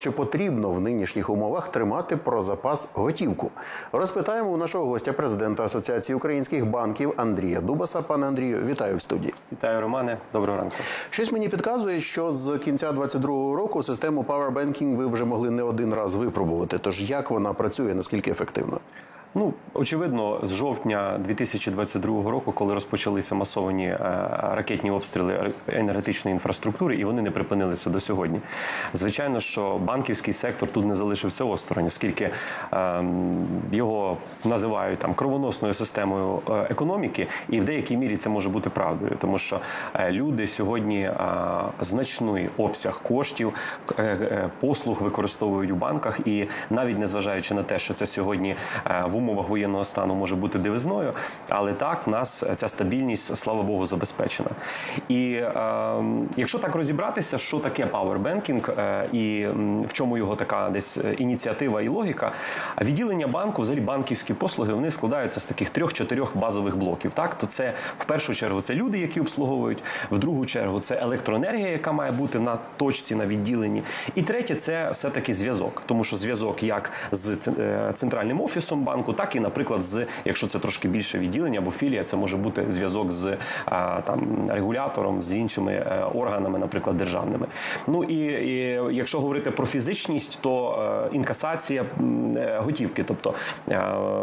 Чи потрібно в нинішніх умовах тримати про запас готівку? Розпитаємо у нашого гостя, президента Асоціації українських банків Андрія Дубаса. Пане Андрію, вітаю в студії. Вітаю, Романе. Доброго ранку. Щось мені підказує, що з кінця 22-го року систему Power Banking ви вже могли не один раз випробувати. Тож як вона працює, наскільки ефективно? Ну очевидно, з жовтня 2022 року, коли розпочалися масовані е, ракетні обстріли енергетичної інфраструктури, і вони не припинилися до сьогодні. Звичайно, що банківський сектор тут не залишився осторонь, оскільки е, його називають там кровоносною системою е, економіки, і в деякій мірі це може бути правдою, тому що е, люди сьогодні значний обсяг коштів, послуг використовують у банках, і навіть незважаючи на те, що це сьогодні в умовах воєнного стану може бути дивизною, але так в нас ця стабільність, слава Богу, забезпечена. І е, якщо так розібратися, що таке пауербенкінг і в чому його така десь ініціатива і логіка, відділення банку, взагалі банківські послуги, вони складаються з таких трьох-чотирьох базових блоків. Так, то це в першу чергу це люди, які обслуговують, в другу чергу це електроенергія, яка має бути на точці на відділенні. І третє це все таки зв'язок, тому що зв'язок як з е, центральним офісом банку, так і, наприклад, з якщо це трошки більше відділення або філія, це може бути зв'язок з там регулятором, з іншими е, органами, наприклад, державними. Ну і, і якщо говорити про фізичність, то е, інкасація е, готівки, тобто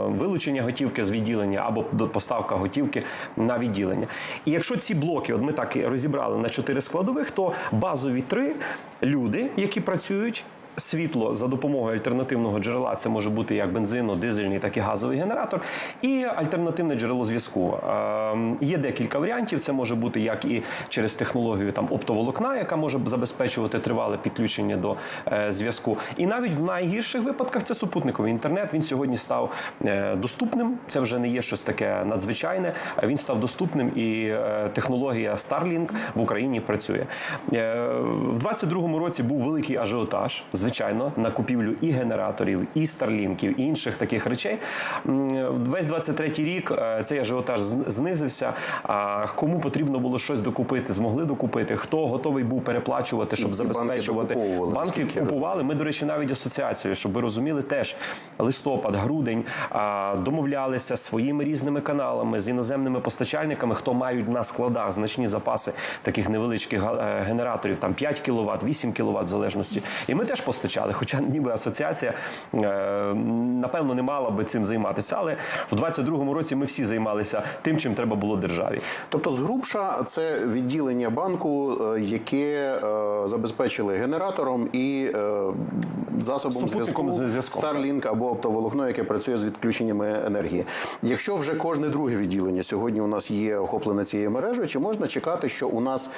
вилучення готівки з відділення або поставка готівки на відділення. І якщо ці блоки, от ми так і розібрали на чотири складових, то базові три люди, які працюють. Світло за допомогою альтернативного джерела це може бути як бензино, дизельний, так і газовий генератор, і альтернативне джерело зв'язку. Ем, Є декілька варіантів. Це може бути як і через технологію там оптоволокна, яка може забезпечувати тривале підключення до е, зв'язку. І навіть в найгірших випадках це супутниковий інтернет. Він сьогодні став е, доступним. Це вже не є щось таке надзвичайне. Він став доступним, і е, технологія Starlink в Україні працює. В 22-му році був великий ажіотаж, звичайно, на купівлю і генераторів, і старлінків, і інших таких речей. Весь 23-й рік е, цей ажіотаж знизився. А кому потрібно було щось докупити, змогли докупити. Хто готовий був переплачувати, щоб І забезпечувати докуповували, банки купували. Ми, до речі, навіть асоціацією, щоб ви розуміли, теж листопад, грудень домовлялися своїми різними каналами з іноземними постачальниками, хто мають на складах значні запаси таких невеличких е, генераторів, там 5 кВт, 8 кВт в залежності. І ми теж постачали, хоча ніби асоціація е, напевно не мала би цим займатися. Але в 22-му році ми всі займалися тим, чим треба було державі. Тобто, згрубша це відділення банку, е, яке е, забезпечили генератором і засобом зв'язку зв'язку. Starlink або оптоволокно, яке працює з відключеннями енергії. Якщо вже кожне друге відділення сьогодні у нас є охоплене цією мережею, чи можна чекати, що у нас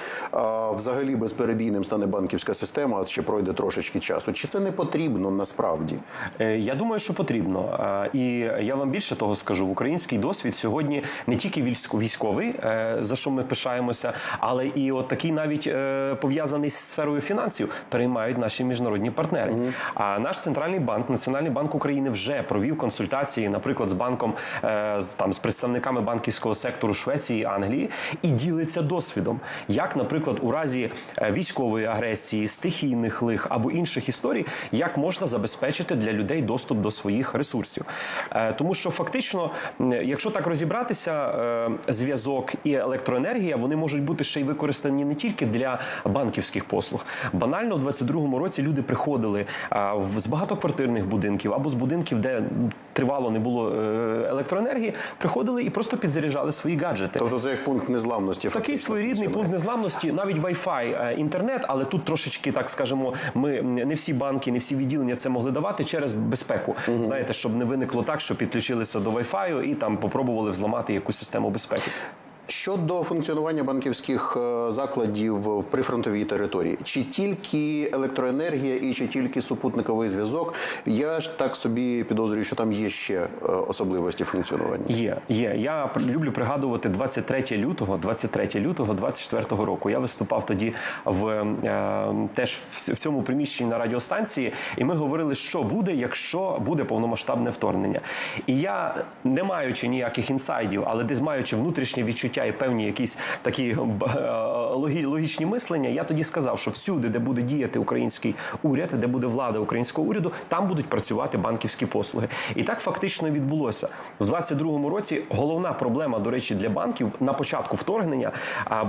взагалі безперебійним стане банківська система, а ще пройде трошечки часу? Чи це не потрібно насправді? Е, Я думаю, що потрібно. Е, І я вам більше того скажу: в український досвід сьогодні не тільки військо- військовий, е, за що ми пишаємося, але і от такий навіть пов'язаний з сферою фінансів переймають наші міжнародні партнери. А наш центральний банк, Національний банк України, вже провів консультації, наприклад, з банком з там з представниками банківського сектору Швеції, Англії, і ділиться досвідом, як, наприклад, у разі військової агресії, стихійних лих або інших історій, як можна забезпечити для людей доступ до своїх ресурсів. Е, Тому що фактично, якщо так розібратися, е, зв'язок і електроенергія вони можуть бути ще й використані не тільки для банківських послуг. Банально в 22-му році люди приходили в- з багатоквартирних будинків або з будинків, де тривало не було е, електроенергії, приходили і просто підзаряджали свої гаджети. Тобто, це як пункт незламності. Такий своєрідний пункт незламності, навіть Wi-Fi, е, інтернет, але тут трошечки так скажемо, ми не всі банки, не всі відділення це могли давати через безпеку. Знаєте, щоб не виникло так, що підключилися до Wi-Fi і там попробували взламати якусь систему безпеки. Щодо функціонування банківських е, закладів в прифронтовій території, чи тільки електроенергія і чи тільки супутниковий зв'язок, я ж так собі підозрюю, що там є ще е, особливості функціонування. Є, є. Я люблю пригадувати 23 лютого, 23 лютого 24 року. Я виступав тоді в е, теж в цьому приміщенні на радіостанції, і ми говорили, що буде, якщо буде повномасштабне вторгнення. І я, не маючи ніяких інсайдів, але десь маючи внутрішнє відчуття і певні якісь такі е, логі- логічні мислення, я тоді сказав, що всюди, де буде діяти український уряд, де буде влада українського уряду, там будуть працювати банківські послуги. І так фактично відбулося в 22-му році. Головна проблема, до речі, для банків на початку вторгнення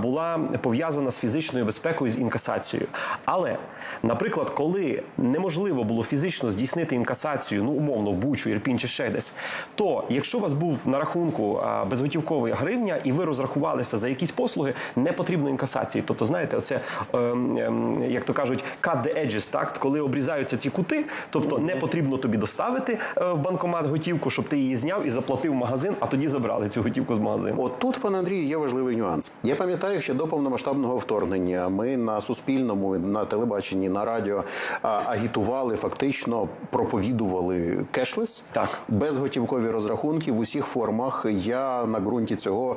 була пов'язана з фізичною безпекою з інкасацією. Але, наприклад, коли неможливо було фізично здійснити інкасацію, ну умовно в Бучу, Ірпінь чи ще десь, то якщо у вас був на рахунку безготівковий гривня, і ви розрахувалися за якісь послуги, не потрібно інкасації. Тобто, знаєте, оце ем, ем, як то кажуть, cut the edges, так коли обрізаються ці кути, тобто не потрібно тобі доставити е, в банкомат готівку, щоб ти її зняв і заплатив в магазин, а тоді забрали цю готівку з магазину. От тут, пане Андрію, є важливий нюанс. Я пам'ятаю, що до повномасштабного вторгнення ми на суспільному, на телебаченні, на радіо а, агітували, фактично проповідували кешлес, Так. безготівкові розрахунки в усіх формах. Я на ґрунті цього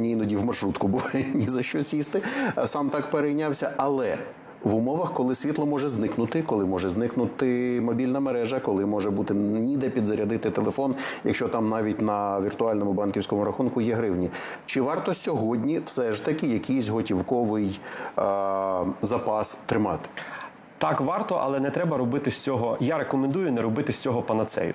мені іноді в маршрутку буває ні за що сісти. Сам так перейнявся, але. В умовах, коли світло може зникнути, коли може зникнути мобільна мережа, коли може бути ніде підзарядити телефон, якщо там навіть на віртуальному банківському рахунку є гривні. Чи варто сьогодні все ж таки якийсь готівковий е- запас тримати? Так варто, але не треба робити з цього. Я рекомендую не робити з цього панацею.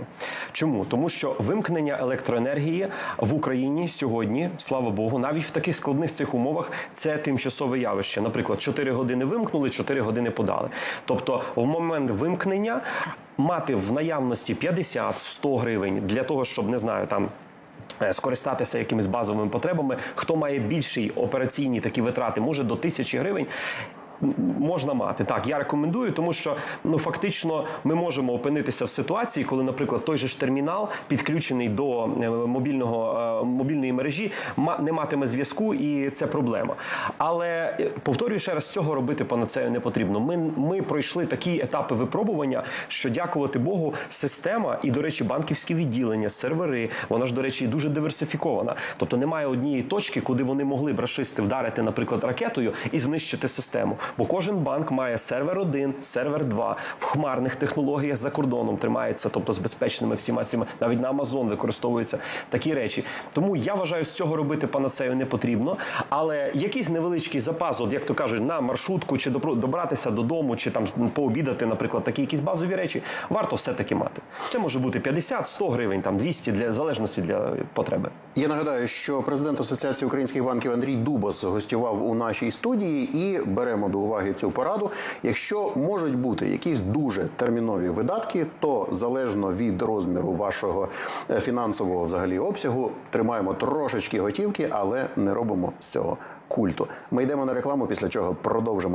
Чому? Тому що вимкнення електроенергії в Україні сьогодні, слава Богу, навіть в таких складних цих умовах це тимчасове явище. Наприклад, 4 години вимкнули, 4 години подали. Тобто, в момент вимкнення мати в наявності 50-100 гривень для того, щоб не знаю там. е, Скористатися якимись базовими потребами, хто має більші операційні такі витрати, може до тисячі гривень. Можна мати так, я рекомендую, тому що ну фактично ми можемо опинитися в ситуації, коли, наприклад, той же ж термінал підключений до е, мобільного е, мобільної мережі, не матиме зв'язку, і це проблема. Але е, повторюю ще раз, цього робити панацею не потрібно. Ми, ми пройшли такі етапи випробування, що дякувати Богу, система і, до речі, банківські відділення, сервери, вона ж, до речі, дуже диверсифікована. Тобто немає однієї точки, куди вони могли б рашисти вдарити, наприклад, ракетою і знищити систему. Бо кожен банк має сервер 1, сервер 2, в хмарних технологіях за кордоном тримається, тобто з безпечними всіма цими, навіть на Амазон використовуються такі речі. Тому я вважаю, з цього робити панацею не потрібно. Але якийсь невеличкий запас, от як то кажуть, на маршрутку чи добратися додому, чи там пообідати, наприклад, такі якісь базові речі, варто все-таки мати. Це може бути 50, 100 гривень, там 200 для залежності для потреби. Я нагадаю, що президент Асоціації українських банків Андрій Дубас гостював у нашій студії і беремо до уваги цю пораду. Якщо можуть бути якісь дуже термінові видатки, то залежно від розміру вашого е, фінансового взагалі обсягу, тримаємо трошечки готівки, але не робимо з цього культу. Ми йдемо на рекламу, після чого продовжимо.